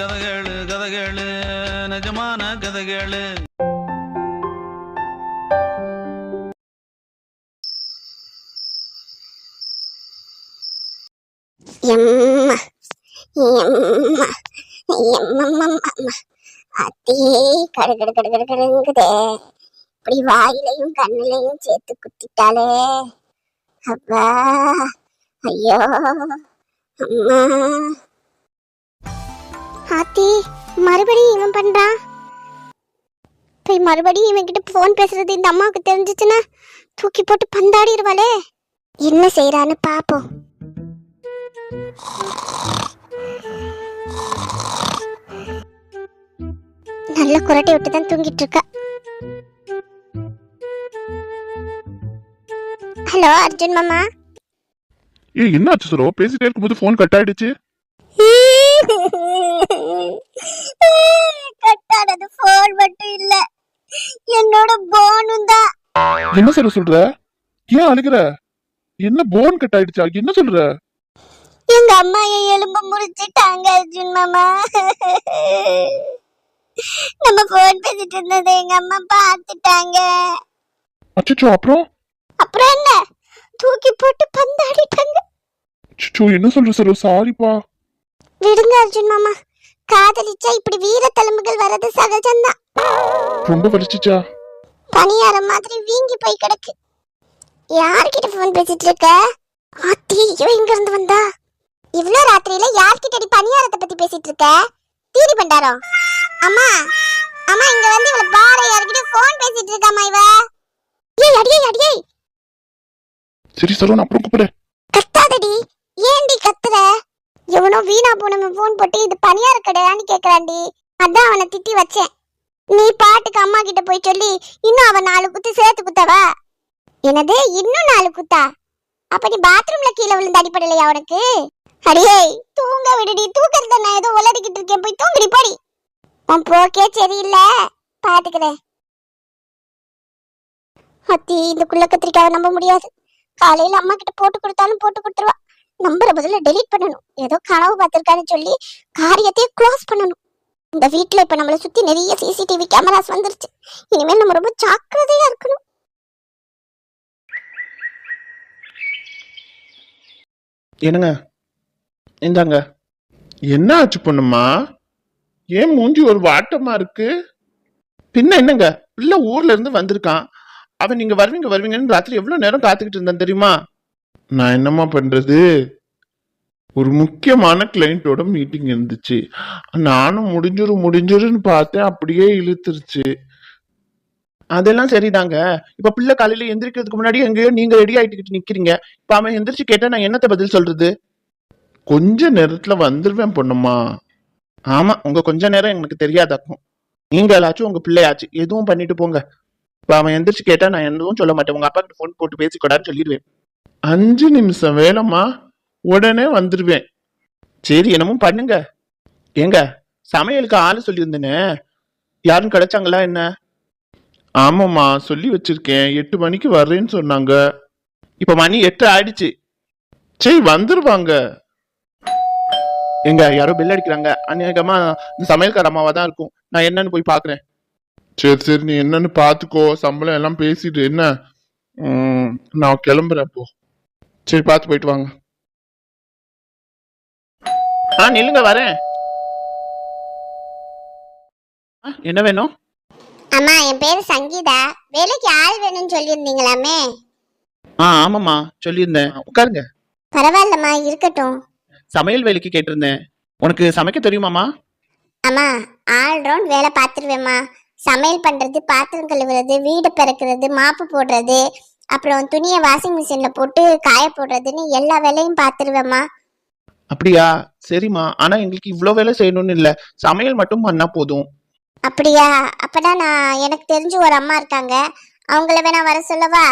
கதைகளு கதைகளு நிஜமான கதைகளு. எம்மா எம்மா எம்மம்மா அத்தே கடு கடு கடு கடு கடுங்குதே. இப்படி வாயிலையும் கண்ணிலையும் சேர்த்து குத்திட்டாளே அப்பா ஐயோ அம்மா. மறுபடியும் இவன் பண்றான் போய் மறுபடியும் இவன் கிட்ட போன் பேசுறது இந்த அம்மாவுக்கு தெரிஞ்சிச்சுன்னா தூக்கி போட்டு பந்தாடிடுவாளே என்ன செய்யறான்னு பாப்போம். நல்ல குரட்டை விட்டு தான் தூங்கிட்டு இருக்கா. ஹலோ அர்ஜுன் மாமா. ஏ என்னாச்சு சரோ? பேசிட்டே இருக்கும்போது ஃபோன் கட் ஆயிடுச்சு. கட்டானது போன் மட்டும் இல்ல. என்னோட போனும் தான். என்ன சரோ சொல்ற? ஏன் அழுகுற? என்ன போன் கட் ஆயிடுச்சா? என்ன சொல்ற? எங்க அம்மா என் எலும்ப முறிச்சிட்டாங்க அர்ஜுன் மாமா. நம்ம போன் பேசிட்டு இருந்ததை எங்க அம்மா பார்த்துட்டாங்க. அச்சச்சோ அப்புறம்? அப்புறம் என்ன? தூக்கி போட்டு பந்தாடிட்டாங்க அச்சச்சோ என்ன சொல்ற சரோ? சாரிப்பா விடுங்க அர்ஜுன் மாமா. காதலிச்சா இப்படி வீர தழும்புகள் வர்றது சகஜம்தான். ரொம்ப வலிச்சுச்சா? பணியாரம் மாதிரி வீங்கி போய் கிடக்கு. யார்கிட்ட ஃபோன் பேசிட்டு இருக்க? ஆத்தி இவ எங்க இருந்து வந்தா? இவ்ளோ ராத்திரியில யார்கிட்ட பணியாரத்தை பத்தி பேசிட்டு இருக்க? தீரி பண்டாரம். அம்மா அம்மா இங்க வந்து இவள பாரு யார்கிட்ட ஃபோன் பேசிட்டு இருக்காமா இவ. ஏய் அடியே அடியே. சரி சரோ நான் அப்புறம் கூப்பிடுறேன். கத்தாதடி. ஏன்டி கத்துற? வீணா போனவன் ஃபோன் போட்டு இது பணியார கடையான்னு கேட்கறாண்டி அதான் அவனை திட்டி வச்சேன். நீ பாட்டுக்கு அம்மா கிட்ட போய் சொல்லி இன்னும் அவன் நாலு குத்து சேர்த்து குத்தவா? என்னது இன்னும் நாலு குத்தா? அப்ப நீ பாத்ரூம்ல கீழே விழுந்து அடிப்படலையா உனக்கு? அடியே தூங்க விடுடி. தூக்கறத நான் ஏதோ உளறிக்கிட்டு இருக்கேன். போய் தூங்குடி போடி. உன் போக்கே சரியில்லை. பாத்துக்கிறேன். அத்தி இந்த குள்ள கத்திரிக்காவை நம்ப முடியாது. காலையில அம்மா கிட்ட போட்டு கொடுத்தாலும் போட்டு கொடுத்துருவா. நம்பரை முதல்ல டெலீட் பண்ணணும். ஏதோ கனவு பார்த்துருக்கான்னு சொல்லி காரியத்தையே க்ளோஸ் பண்ணணும். இந்த வீட்டில் இப்போ நம்மளை சுற்றி நிறைய சிசிடிவி கேமராஸ் வந்துருச்சு. இனிமேல் நம்ம ரொம்ப ஜாக்கிரதையாக இருக்கணும். என்னங்க? இந்தாங்க. என்ன ஆச்சு பொண்ணுமா ஏன் மூஞ்சி ஒரு வாட்டமா இருக்கு? பின்ன என்னங்க? பிள்ளை ஊர்ல இருந்து வந்திருக்கான். அவன் நீங்க வருவீங்க வருவீங்கன்னு ராத்திரி எவ்வளவு நேரம் காத்துக்கிட்டு இருந்தான் தெரியுமா? நான் என்னம்மா பண்றது? ஒரு முக்கியமான கிளைண்ட்டோட மீட்டிங் இருந்துச்சு. நானும் முடிஞ்சிரும் முடிஞ்சிரும்னு பார்த்தேன். அப்படியே இழுத்துருச்சு. அதெல்லாம் சரிதாங்க. இப்ப பிள்ளை காலையில எந்திரிக்கிறதுக்கு முன்னாடி எங்கேயோ நீங்க ரெடி ஆயிட்டுக்கிட்டு நிக்கிறீங்க. இப்ப அவன் எந்திரிச்சு கேட்டா நான் என்னத்த பதில் சொல்றது? கொஞ்ச நேரத்துல வந்துருவேன் பொண்ணுமா ஆமா உங்க கொஞ்ச நேரம் எனக்கு தெரியாதாக்கும் நீங்களாச்சும் உங்க பிள்ளையாச்சு எதுவும் பண்ணிட்டு போங்க. இப்ப அவன் எந்திரிச்சு கேட்டா நான் எதுவும் சொல்ல மாட்டேன். உங்க அப்பா கிட்ட போன் போட்டு பேசிக்கூடாதுன்னு சொல்லிடுவேன். அஞ்சு நிமிஷம் வேலைம்மா. உடனே வந்துடுவேன் சரி என்னமோ பண்ணுங்க. ஏங்க சமையலுக்கு ஆள் சொல்லியிருந்தேனே. யாரும் கிடைச்சாங்களா என்ன? ஆமாம்மா சொல்லி வச்சிருக்கேன். எட்டு மணிக்கு வர்றேன்னு சொன்னாங்க. இப்போ மணி எட்டு ஆயிடுச்சு. சரி வந்துருவாங்க. எங்க யாரோ பெல் அடிக்கிறாங்க. அநேகமா இந்த சமையல்கார அம்மாவா தான் இருக்கும். நான் என்னன்னு போய் பாக்குறேன். சரி சரி நீ என்னன்னு பாத்துக்கோ. சம்பளம் எல்லாம் பேசிட்டு என்ன? நான் கிளம்புறேன் அப்போ சரி பார்த்து போயிட்டு வாங்க. ஆ நில்லுங்க வரேன். ஆ, என்ன வேணும்? அம்மா என் பேரு சங்கீதா. வேலைக்கு ஆள் வேணும்னு சொல்லியிருந்தீங்களாமே? ஆ ஆமாம்மா சொல்லியிருந்தேன். உட்காருங்க. பரவாயில்லம்மா இருக்கட்டும். சமையல் வேலைக்கு கேட்டிருந்தேன். உனக்கு சமைக்க தெரியுமாமா அம்மா ஆல் ரவுண்ட் வேலை பார்த்துருவேம்மா. சமையல் பண்ணுறது பாத்திரம் கழுவுறது வீடு பெருக்கிறது மாப்பு போடுறது அப்புறம் துணியை வாஷிங் மிஷினில் போட்டு காய போடுறதுன்னு எல்லா வேலையும் பார்த்துருவேம்மா. அப்படியா? சரிம்மா. ஆனா எங்களுக்கு இவ்ளோ வேலை செய்யணும்னு இல்ல. சமையல் மட்டும் பண்ணா போதும். அப்படியா? அப்பனா நான் எனக்கு தெரிஞ்ச ஒரு அம்மா இருக்காங்க. அவங்கள வேணா வர சொல்லவா?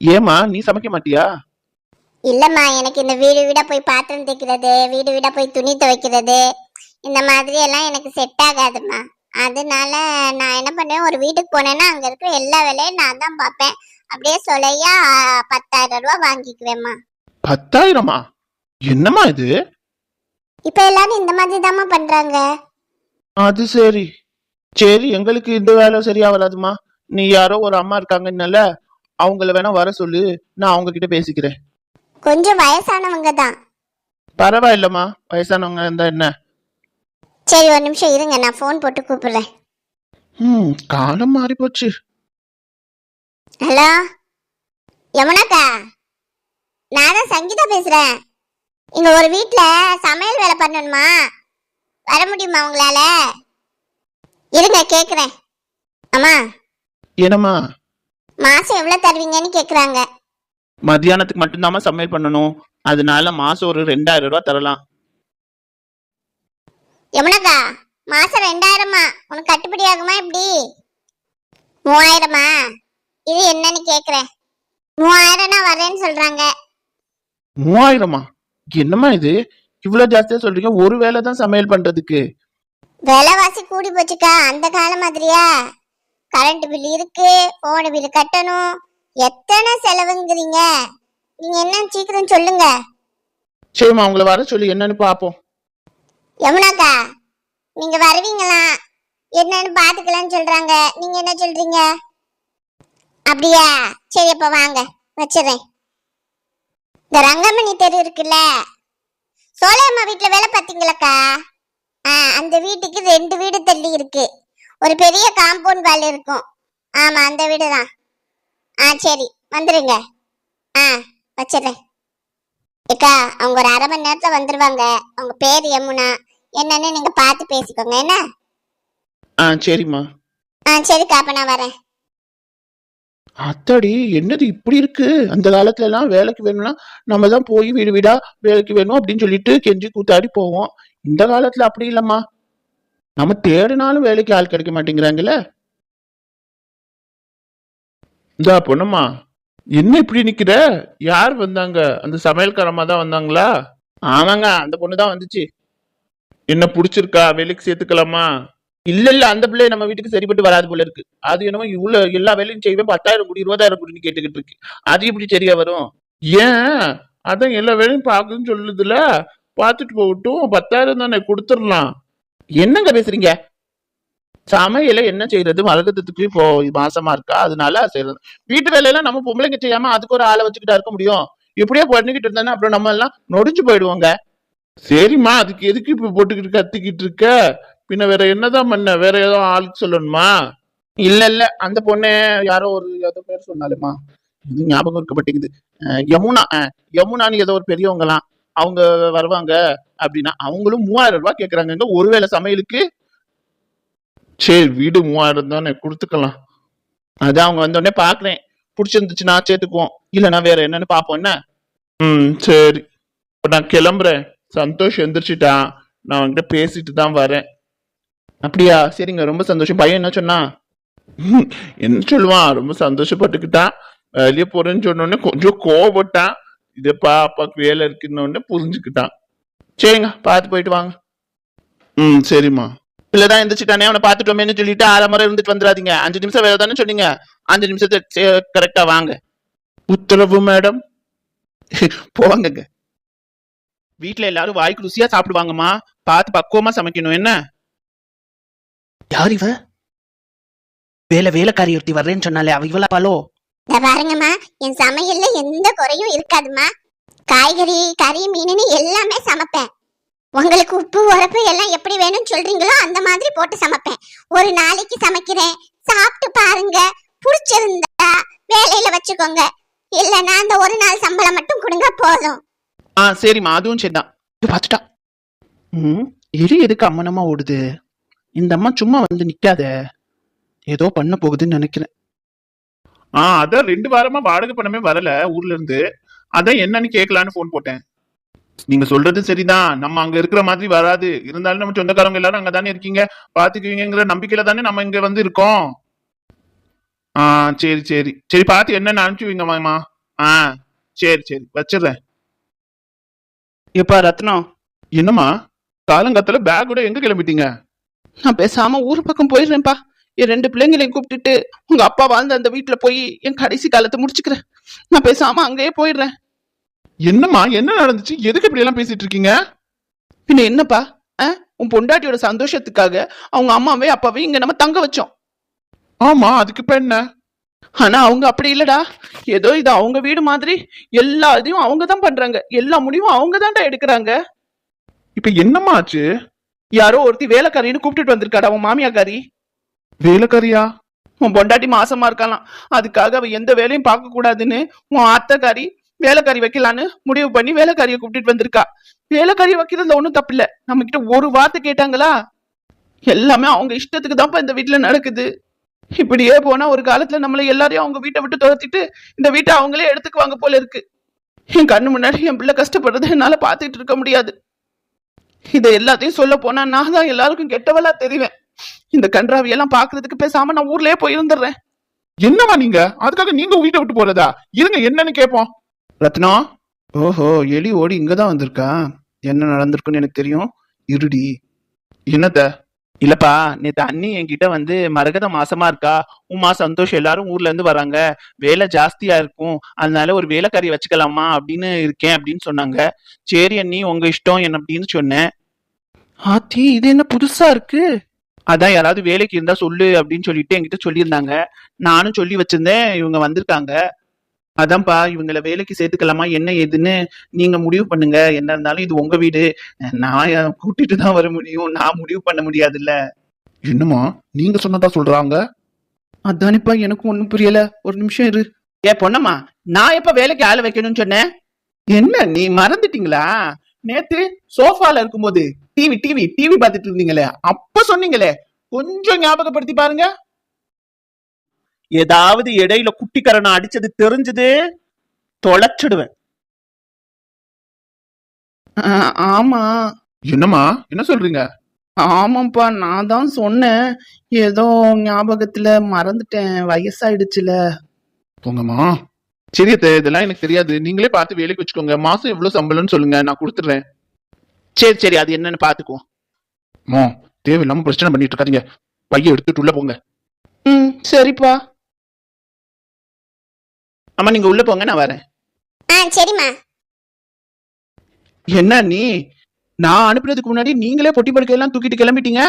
ஏமா நீ சமைக்க மாட்டியா? இல்லம்மா எனக்கு இந்த வீடு வீடா போய் பாத்திரம் தைக்கிறது வீடு வீடா போய் துணி துவைக்கிறது இந்த மாதிரி எல்லாம் எனக்கு செட் ஆகாதும்மா. அதனால நான் என்ன பண்ணுவேன் ஒரு வீட்டுக்கு போனேன்னா அங்க இருக்கிற எல்லா வேலையும் நான் தான் பார்ப்பேன். அப்படியே சொல்லையா பத்தாயிரம் ரூபாய் வாங்கிக்குவேம்மா. பத்தாயிரமா? என்னம்மா இது? இப்ப எல்லாரும் இந்த மாதிரி தாம்மா பண்றாங்க. அது சரி. சரி எங்களுக்கு இந்த வேலை சரியா வராதுமா நீ யாரோ ஒரு அம்மா இருக்காங்கன்னால அவங்கள வேணா வர சொல்லு. நான் அவங்க கிட்ட பேசிக்கிறேன். கொஞ்சம் வயசானவங்க தான். பரவாயில்லம்மா. வயசானவங்க இருந்தா என்ன? சரி ஒரு நிமிஷம் இருங்க. நான் ஃபோன் போட்டு கூப்பிடுறேன். ம் காலம் மாறி போச்சு ஹலோ? யமுனாக்கா நான் தான் சங்கீதா பேசுறேன். இங்க ஒரு வீட்ல சமையல் வேலை பண்ணணுமா? வர முடியுமா உங்களால? இருங்க கேக்குறேன். அம்மா என்னம்மா? மாசம் எவ்வளவு தருவீங்கன்னு கேக்குறாங்க. மத்தியானத்துக்கு மட்டும்தாம்மா சமையல் பண்ணணும். அதனால மாசம் ஒரு ரெண்டாயிரம் ரூபாய் தரலாம். யமுனாக்கா மாசம் ரெண்டாயிரமா? உனக்கு கட்டுப்படி ஆகுமா இப்படி மூவாயிரமா? இது என்னன்னு கேக்குறேன். மூவாயிரம்னா வரேன்னு சொல்றாங்க. மூவாயிரமா? என்னம்மா இது? இவ்வளவு ஜாஸ்தியா சொல்றீங்க. ஒரு வேளை தான் சமையல் பண்றதுக்கு. விலைவாசி கூடி போச்சுக்கா அந்த காலம் மாதிரியா? கரண்ட் பில் இருக்கு போன பில் கட்டணும். எத்தனை செலவுங்கிறீங்க? நீங்க என்ன சீக்கிரம் சொல்லுங்க. சரிம்மா அவங்கள வர சொல்லி என்னன்னு பாப்போம். யமுனாக்கா நீங்க வருவீங்களா? என்னன்னு பாத்துக்கலாம்னு சொல்றாங்க. நீங்க என்ன சொல்றீங்க? அப்படியா? சரி அப்ப வாங்க. வச்சிடுறேன். இந்த ரங்கமணி தெரு இருக்குல்ல? சோலையம்மா வீட்டுல வேலை பார்த்தீங்களாக்கா ஆ அந்த வீட்டுக்கு ரெண்டு வீடு தள்ளி இருக்கு. ஒரு பெரிய காம்பவுண்ட் வால் இருக்கும். ஆமா அந்த வீடு தான் ஆ சரி வந்துருங்க. ஆ வச்சிடுறேன். ஏக்கா அவங்க ஒரு அரை மணி நேரத்துல வந்துருவாங்க. அவங்க பேர் யமுனா. என்னன்னு நீங்க பார்த்து பேசிக்கோங்க என்ன? ஆ சரிம்மா. ஆ சரிக்கா அப்ப நான் வரேன். அத்தாடி என்னது இப்படி இருக்கு? அந்த காலத்துல எல்லாம் வேலைக்கு வேணும்னா நம்ம தான் போய் வீடு வீடா வேலைக்கு வேணும் அப்படின்னு சொல்லிட்டு கெஞ்சி கூத்தாடி போவோம். இந்த காலத்துல அப்படி இல்லம்மா. நம்ம தேடினாலும் வேலைக்கு ஆள் கிடைக்க மாட்டேங்கிறாங்கல்ல இந்தா பொண்ணுமா என்ன இப்படி நிக்கிற? யார் வந்தாங்க? அந்த சமையல்காரம்மா தான் வந்தாங்களா? ஆமாங்க அந்த பொண்ணு தான் வந்துச்சு. என்ன புடிச்சிருக்கா? வேலைக்கு சேர்த்துக்கலாமா? இல்ல இல்ல அந்த பிள்ளை நம்ம வீட்டுக்கு சரிப்பட்டு வராது போல இருக்கு. அது என்னமோ இவ்வளவு எல்லா வேலையும் செய்வேன் பத்தாயிரம் கோடி இருபதாயிரம் கோடின்னு கேட்டுக்கிட்டு இருக்கு. அது எப்படி சரியா வரும்? ஏன்? அதான் எல்லா வேலையும் பார்க்குன்னு சொல்லுதுல. பார்த்துட்டு போகட்டும். பத்தாயிரம் தானே கொடுத்துடலாம். என்னங்க பேசுறீங்க? சமையல என்ன செய்யறது மலகத்துக்கு இப்போ மாசமா இருக்கா? அதனால செய்யறது. வீட்டு வேலையெல்லாம் நம்ம பொம்பளைங்க செய்யாம அதுக்கு ஒரு ஆளை வச்சுக்கிட்டா இருக்க முடியும். இப்படியே பண்ணிக்கிட்டு இருந்தா அப்புறம் நம்ம எல்லாம் நொடிஞ்சு போயிடுவோங்க. சரிம்மா அதுக்கு எதுக்கு இப்ப போட்டுக்கிட்டு கத்திக்கிட்டு இருக்க? பின்ன வேற என்னதான் பண்ண? வேற ஏதோ ஆளுக்கு சொல்லணுமா? இல்ல இல்ல. அந்த பொண்ணு யாரோ ஒரு ஏதோ பேர் சொன்னாலுமா? இது ஞாபகம் இருக்க மாட்டேங்குது யமுனா யமுனான்னு ஏதோ ஒரு பெரியவங்கலாம் அவங்க வருவாங்க அப்படின்னா அவங்களும் மூவாயிரம் ரூபாய் கேக்குறாங்க ஒருவேளை சமையலுக்கு? சரி வீடு மூவாயிரம் தானே கொடுத்துக்கலாம். அதான் அவங்க வந்த உடனே பாக்குறேன். பிடிச்சிருந்துச்சுன்னா சேர்த்துக்குவோம். இல்லைன்னா வேற என்னன்னு பாப்போம். என்ன? ம் சரி. இப்ப நான் கிளம்புறேன். சந்தோஷ் எந்திரிச்சிட்டான். நான் அவன்கிட்ட பேசிட்டு தான் வரேன். அப்படியா? சரிங்க ரொம்ப சந்தோஷம். பையன் என்ன சொன்னா? என்ன சொல்லுவான்? ரொம்ப சந்தோஷப்பட்டுக்கிட்டான் வெளியே போறேன்னு சொன்னோடனே கொஞ்சம் கோவப்பட்டான். இதப்பா அப்பாவுக்கு வேலை இருக்குன்னு புரிஞ்சுக்கிட்டான். சரிங்க பார்த்து போயிட்டு வாங்க. ம் சரிம்மா. இல்லதான் எந்திரிச்சிட்டானே அவனை பார்த்துட்டோமேன்னு சொல்லிட்டு ஆறு முறை இருந்துட்டு வந்துடாதீங்க. அஞ்சு நிமிஷம் வேலை தானே சொன்னீங்க. அஞ்சு நிமிஷத்தை கரெக்டா வாங்க. உத்தரவு மேடம். போவாங்கங்க. வீட்டுல எல்லாரும் வாய்க்கு ருசியா சாப்பிடுவாங்கம்மா. பார்த்து பக்குவமா சமைக்கணும். என்ன? யார் இவ? வேலை வேலைக்காரி ஒருத்தி வர்றேன்னு சொன்னாலே அவ இவளா பாலோ? பாருங்கம்மா என் சமையல்ல எந்த குறையும் இருக்காதும்மா. காய்கறி கறி மீனுன்னு எல்லாமே சமைப்பேன். உங்களுக்கு உப்பு உரப்பு எல்லாம் எப்படி வேணும்னு சொல்றீங்களோ அந்த மாதிரி போட்டு சமைப்பேன். ஒரு நாளைக்கு சமைக்கிறேன். சாப்பிட்டு பாருங்க. பிடிச்சிருந்தா வேலையில வச்சுக்கோங்க. இல்லைன்னா அந்த ஒரு நாள் சம்பளம் மட்டும் கொடுங்க போதும். ஆ சரிம்மா. அதுவும் சரிதான். இது பார்த்துட்டா. ம் எலி எதுக்கு அம்மனமா ஓடுது? இந்த அம்மா சும்மா வந்து நிக்காத. ஏதோ பண்ண போகுதுன்னு நினைக்கிறேன். ஆ அதான் ரெண்டு வாரமா வாடகை பணமே வரல ஊர்ல இருந்து. அதான் என்னன்னு கேட்கலான்னு ஃபோன் போட்டேன். நீங்க சொல்றது சரிதான். நம்ம அங்க இருக்கிற மாதிரி வராது. இருந்தாலும் நம்ம சொந்தக்காரங்க எல்லாரும் அங்க தானே இருக்கீங்க. பாத்துக்குவீங்கிற நம்பிக்கையில தானே நம்ம இங்க வந்து இருக்கோம். ஆ சரி சரி. சரி பார்த்து என்னன்னு அனுப்பிச்சுவீங்க மாமா. ஆ சரி சரி. வச்சிடுறேன். எப்பா ரத்னம்? என்னம்மா? காலங்கத்துல பேக்கோட எங்க கிளம்பிட்டீங்க? நான் பேசாம ஊர் பக்கம் போயிடுறேன்ப்பா. என் ரெண்டு பிள்ளைங்களையும் கூப்பிட்டுட்டு உங்க அப்பா வாழ்ந்த அந்த வீட்டுல போய் என் கடைசி காலத்தை முடிச்சுக்கிறேன். நான் பேசாம அங்கேயே போயிடுறேன். என்னம்மா என்ன நடந்துச்சு? எதுக்கு இப்படி எல்லாம் பேசிட்டு இருக்கீங்க? பின்ன என்னப்பா? உன் பொண்டாட்டியோட சந்தோஷத்துக்காக அவங்க அம்மாவே அப்பாவே இங்க நம்ம தங்க வச்சோம். ஆமா அதுக்கு இப்ப என்ன? ஆனா அவங்க அப்படி இல்லடா. ஏதோ இது அவங்க வீடு மாதிரி எல்லா இதையும் அவங்க தான் பண்றாங்க. எல்லா முடிவும் அவங்க தான்டா எடுக்கிறாங்க. இப்ப என்னம்மா ஆச்சு? யாரோ ஒருத்தி வேலைக்காரின்னு கூப்பிட்டுட்டு வந்திருக்காடா உன் மாமியாக்காரி வேலைக்காரியா? உன் பொண்டாட்டி மாசமா இருக்கலாம் அதுக்காக அவ எந்த வேலையும் பார்க்க கூடாதுன்னு உன் அத்தைக்காரி வேலைக்காரி வைக்கலான்னு முடிவு பண்ணி வேலைக்காரியை கூப்பிட்டுட்டு வந்திருக்கா. வேலைக்காரியை வைக்கிறதுல ஒண்ணும் தப்பு இல்ல நம்ம கிட்ட ஒரு வார்த்தை கேட்டாங்களா? எல்லாமே அவங்க இஷ்டத்துக்கு தான்ப்பா இந்த வீட்டுல நடக்குது. இப்படியே போனா ஒரு காலத்துல நம்மள எல்லாரையும் அவங்க வீட்டை விட்டு துரத்திட்டு இந்த வீட்டை அவங்களே எடுத்துக்குவாங்க போல இருக்கு. என் கண்ணு முன்னாடி என் பிள்ளை கஷ்டப்படுறதை என்னால பாத்துட்டு இருக்க முடியாது. இதை எல்லாத்தையும் சொல்ல போனா நான் தான் எல்லாருக்கும் கெட்டவளா தெரிவேன். இந்த கன்றாவி எல்லாம் பாக்குறதுக்கு பேசாம நான் ஊர்லயே போயிருந்துடுறேன். என்னம்மா நீங்க? அதுக்காக நீங்க வீட்டை விட்டு போறதா? இருங்க என்னன்னு கேப்போம் ரத்னம் ஓஹோ எலி ஓடி இங்கதான் வந்திருக்கா. என்ன நடந்திருக்குன்னு எனக்கு தெரியும். இருடி. என்னத்த? இல்லப்பா நேத்து அண்ணி என்கிட்ட வந்து மரகத மாசமா இருக்கா? உமா சந்தோஷ் எல்லாரும் ஊர்ல இருந்து வராங்க. வேலை ஜாஸ்தியா இருக்கும். அதனால ஒரு வேலைக்காரி வச்சுக்கலாமா அப்படின்னு இருக்கேன் அப்படின்னு சொன்னாங்க. சரி அண்ணி உங்க இஷ்டம் என்ன அப்படின்னு சொன்னேன். ஆத்தி இது என்ன புதுசா இருக்கு? அதான் யாராவது வேலைக்கு இருந்தா சொல்லு அப்படின்னு சொல்லிட்டு என்கிட்ட சொல்லியிருந்தாங்க. நானும் சொல்லி வச்சிருந்தேன். இவங்க வந்திருக்காங்க. அதான்ப்பா இவங்கள வேலைக்கு சேர்த்துக்கலாமா? என்ன ஏதுன்னு நீங்க முடிவு பண்ணுங்க. என்ன இருந்தாலும் இது உங்க வீடு. நான் கூட்டிட்டு தான் வர முடியும். நான் முடிவு பண்ண முடியாதுல்ல. என்னம்மா நீங்க சொன்னதா சொல்றாங்க? அதானிப்பா எனக்கும் ஒண்ணும் புரியல. ஒரு நிமிஷம் இரு. ஏ பொண்ணம்மா நான் எப்ப வேலைக்கு ஆள வைக்கணும்னு சொன்னேன்? என்ன நீ மறந்துட்டீங்களா? நேத்து சோஃபால இருக்கும்போது டிவி டிவி டிவி பார்த்துட்டு இருந்தீங்களே. அப்ப சொன்னீங்களே. கொஞ்சம் ஞாபகப்படுத்தி பாருங்க. ஏதாவது இடையில குட்டிக்கரணம் அடிச்சது தெரிஞ்சது தொலைச்சிடுவேன். ஆமா. என்னம்மா? என்ன சொல்றீங்க? ஆமாப்பா நான் தான் சொன்னேன். ஏதோ ஞாபகத்துல மறந்துட்டேன். வயசாயிடுச்சுல. போங்கம்மா. சரி அத்தை, இதெல்லாம் எனக்கு தெரியாது. நீங்களே பார்த்து வேலைக்கு வச்சுக்கோங்க. மாசம் எவ்வளவு சம்பளம்னு சொல்லுங்க. நான் கொடுத்துறேன் சரி சரி. அது என்னன்னு பாத்துக்குவோம் மோ தேவையில்லாம பிரச்சனை பண்ணிட்டு இருக்காதீங்க. பைய எடுத்துட்டு உள்ள போங்க. ம் சரிப்பா. அம்மா நீங்க உள்ள போங்க நான் வரேன். ஆ சரிம்மா. என்ன நீ? நான் அனுப்புறதுக்கு முன்னாடி நீங்களே பொட்டி படுக்கையெல்லாம் தூக்கிட்டு கிளம்பிட்டீங்க?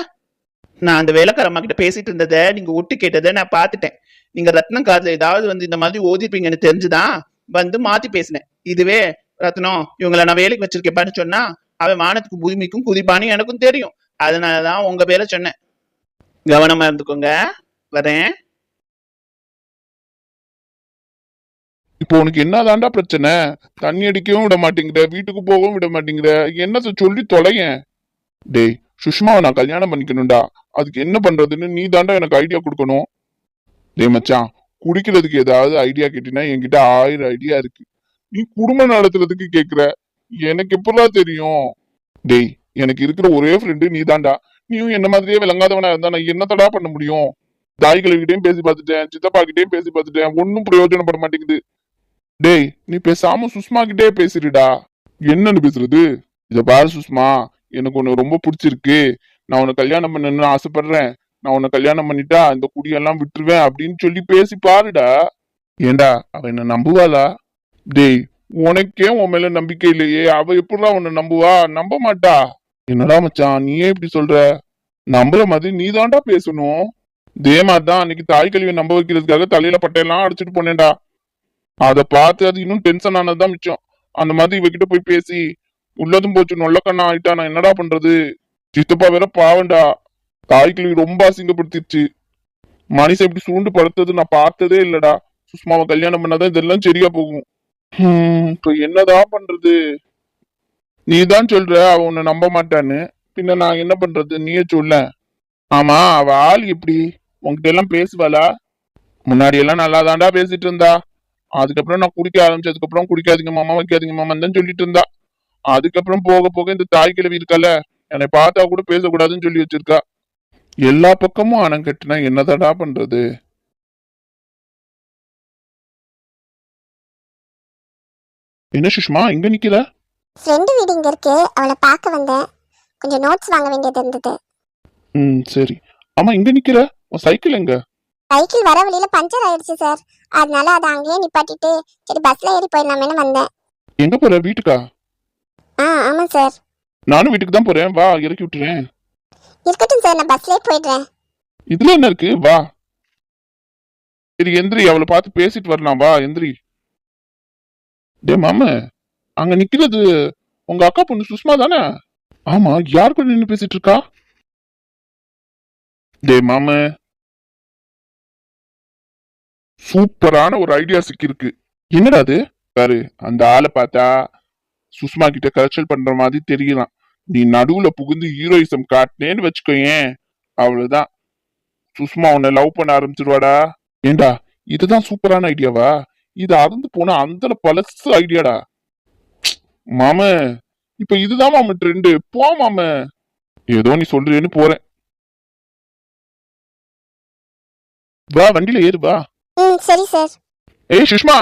நான் அந்த வேலைக்கார அம்மா கிட்ட பேசிட்டு இருந்ததை நீங்க ஒட்டு கேட்டதை நான் பார்த்துட்டேன். நீங்க ரத்னம் காதுல ஏதாவது வந்து இந்த மாதிரி ஓதிப்பீங்கன்னு தெரிஞ்சுதான் வந்து மாத்தி பேசினேன். இதுவே ரத்னம் இவங்கள நான் வேலைக்கு வச்சிருக்கேப்பான்னு சொன்னா அவன் வானத்துக்கு பூமிக்கும் குதிப்பான்னு எனக்கும் தெரியும். அதனாலதான் உங்க பேரை சொன்னேன். கவனமா இருந்துக்கோங்க. வரேன். இப்போ உனக்கு என்னதாண்டா பிரச்சனை? தண்ணி அடிக்கவும் விட மாட்டேங்கிற வீட்டுக்கு போகவும் விட மாட்டேங்கிற என்னத்த சொல்லி தொலையேன். டேய் சுஷ்மாவை நான் கல்யாணம் பண்ணிக்கணும்டா. அதுக்கு என்ன பண்றதுன்னு நீ தாண்டா எனக்கு ஐடியா கொடுக்கணும். டேய் மச்சான் குடிக்கிறதுக்கு ஏதாவது ஐடியா கேட்டினா என்கிட்ட ஆயிரம் ஐடியா இருக்கு. நீ குடும்பம் நடத்துறதுக்கு கேக்குற. எனக்கு எப்படிலாம் தெரியும்? டேய் எனக்கு இருக்கிற ஒரே ஃப்ரெண்டு நீ தாண்டா நீயும் என்ன மாதிரியே விளங்காதவனா இருந்தா நான் என்னத்தடா பண்ண முடியும்? தாய்கள்கிட்டயும் பேசி பார்த்துட்டேன் சித்தப்பா கிட்டயும் பேசி பார்த்துட்டேன். ஒன்னும் பிரயோஜனப்பட மாட்டேங்குது. டேய் நீ பேசாம சுஷ்மா கிட்டே பேசிடுடா. என்னன்னு பேசுறது? இத பாரு சுஷ்மா எனக்கு உன்னை ரொம்ப பிடிச்சிருக்கு. நான் உன்னை கல்யாணம் பண்ணணும்னு ஆசைப்படுறேன். நான் உன்னை கல்யாணம் பண்ணிட்டா இந்த குடியெல்லாம் விட்டுருவேன் அப்படின்னு சொல்லி பேசி பாருடா. ஏண்டா அவ என்ன நம்புவாளா? டேய் உனக்கே உன் மேல நம்பிக்கை இல்லையே. அவ எப்படிடா உன்னை நம்புவா? நம்ப மாட்டா. என்னடா மச்சான் நீயே இப்படி சொல்ற? நம்புற மாதிரி நீ தான்டா பேசணும். இதே மாதிரிதான் அன்னைக்கு தாய் கல்வியை நம்ப வைக்கிறதுக்காக தலையில பட்டையெல்லாம் அடிச்சிட்டு போனேன்டா. அதை பார்த்து அது இன்னும் டென்ஷன் ஆனதுதான் மிச்சம். அந்த மாதிரி இவகிட்ட போய் பேசி உள்ளதும் போச்சு நொல்லக்கண்ணா ஆயிட்டா நான் என்னடா பண்றது? சித்தப்பா வேற பாவண்டா தாய் ரொம்ப அசிங்கப்படுத்திடுச்சு. மனுஷன் இப்படி சூண்டு படுத்தது நான் பார்த்ததே இல்லடா. சுஷ்மாவை கல்யாணம் பண்ணாதான் இதெல்லாம் சரியா போகும். இப்போ என்னதான் பண்றது? நீதான் சொல்ற அவ உன்னை நம்ப மாட்டான்னு. பின்ன நான் என்ன பண்றது? நீயே சொல்ல. ஆமா அவ ஆள் எப்படி? உங்ககிட்ட எல்லாம் பேசுவாளா? முன்னாடி எல்லாம் நல்லா தாண்டா பேசிட்டு இருந்தா. அதுக்கப்புறம் நான் குடிக்க ஆரம்பிச்சதுக்கு அப்புறம் குடிக்காதீங்க மாமா வைக்காதீங்க மாமா தான் சொல்லிட்டு இருந்தா. அதுக்கப்புறம் போக போக இந்த தாய் கிழவி இருக்கல என்னை பார்த்தா கூட பேசக்கூடாதுன்னு சொல்லி வச்சிருக்கா. எல்லா பக்கமும் அணம் கட்டினா என்னதடா பண்றது? என்ன சுஷ்மா இங்க நிக்கிற? ஃப்ரெண்டு வீடு இங்க இருக்கு. அவளை பார்க்க வந்தேன். கொஞ்சம் நோட்ஸ் வாங்க வேண்டியது இருந்தது. ம் சரி. ஆமா இங்க நிக்கிற? உன் சைக்கிள் எங்க? சைக்கிள் வர வழியில பஞ்சர் ஆயிடுச்சு சார் அதனால அதை அங்கேயே நிப்பாட்டிட்டு சரி பஸ்ல ஏறி போயிடலாமேன்னு வந்தேன். எங்க போற? வீட்டுக்கா? ஆ ஆமா சார் நானும் வீட்டுக்கு தான் போறேன். வா இறக்கி விட்டுறேன். இருக்கட்டும் சார் நான் பஸ்லயே போயிடுறேன். இதுல என்ன இருக்கு? வா. சரி எந்திரி. அவளை பார்த்து பேசிட்டு வரலாம். வா எந்திரி. டே மாம அங்க நிக்கிறது உங்க அக்கா பொண்ணு சுஷ்மா தானே? ஆமா யார் கூட நின்னு பேசிட்டு இருக்கா? டே மாம. சூப்பரான ஒரு ஐடியா சிக்கிருக்கு என்னடா அது? பாரு அந்த ஆளை பார்த்தா சுஷ்மா கிட்ட கலச்சல் பண்ற மாதிரி தெரியலாம் நீ நடுவுல புகுந்து ஹீரோயிசம் காட்டினேன்னு வச்சுக்கோயேன். அவ்வளவுதான். சுஷ்மா உன்னை லவ் பண்ண ஆரம்பிச்சிருவாடா. ஏண்டா இதுதான் சூப்பரான ஐடியாவா இது அறந்து போனா அந்த பழசு ஐடியாடா மாம இப்ப இதுதான் மாம ட்ரெண்டு போ மாம. ஏதோ நீ சொல்றேன்னு போறேன். வா வண்டியில ஏறு வா. ம் சரி சார். ஏய் சுஷ்மா!